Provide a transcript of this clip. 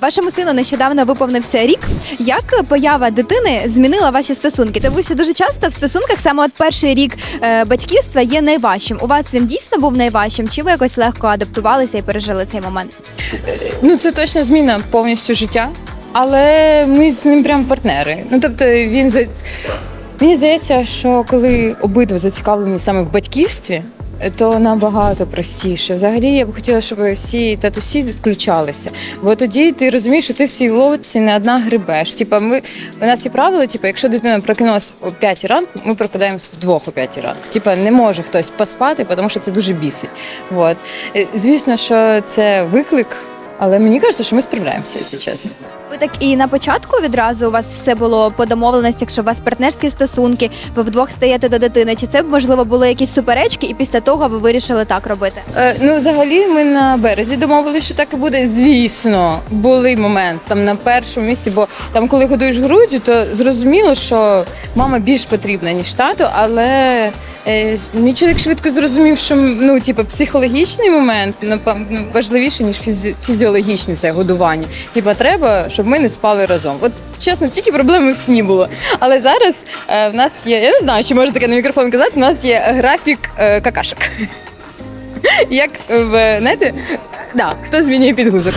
Вашому сину нещодавно виповнився рік. Як поява дитини змінила ваші стосунки? Тому що дуже часто в стосунках саме от перший рік е, батьківства є найважчим. У вас він дійсно був найважчим? Чи ви якось легко адаптувалися і пережили цей момент? Ну, це точно зміна повністю життя, але ми з ним прям партнери. Ну тобто він за мені здається, що коли обидва зацікавлені саме в батьківстві. То набагато простіше. Взагалі я б хотіла, щоб всі татусі включалися. Бо тоді ти розумієш, що ти в цій лодці не одна грибеш. Типа, ми у нас є правила, типу, якщо дитина прокинулась о 5 ранку, ми прокидаємось вдвох о 5 ранку. Типа не може хтось поспати, тому що це дуже бісить. Вот. Е, Звісно, що це виклик, але мені кажеться, що ми справляємося, якщо чесно. Ви так і на початку відразу у вас все було по домовленості, якщо у вас партнерські стосунки, ви вдвох стаєте до дитини. Чи це можливо були якісь суперечки, і після того ви вирішили так робити? Е, ну, взагалі, ми на березі домовилися, що так і буде. Звісно, були момент там на першому місці, бо там, коли годуєш груддю, то зрозуміло, що мама більш потрібна, ніж тато, але е, мій чоловік швидко зрозумів, що ну, типу, психологічний момент напевно, ну, важливіший, ніж фізі- фізіологічний це годування. Типа, треба, щоб ми не спали разом. От чесно, тільки проблеми в сні було. Але зараз е, в нас є, я не знаю, чи можна таке на мікрофон казати, у нас є графік е, какашок. Як в знаєте, да, хто змінює підгузок.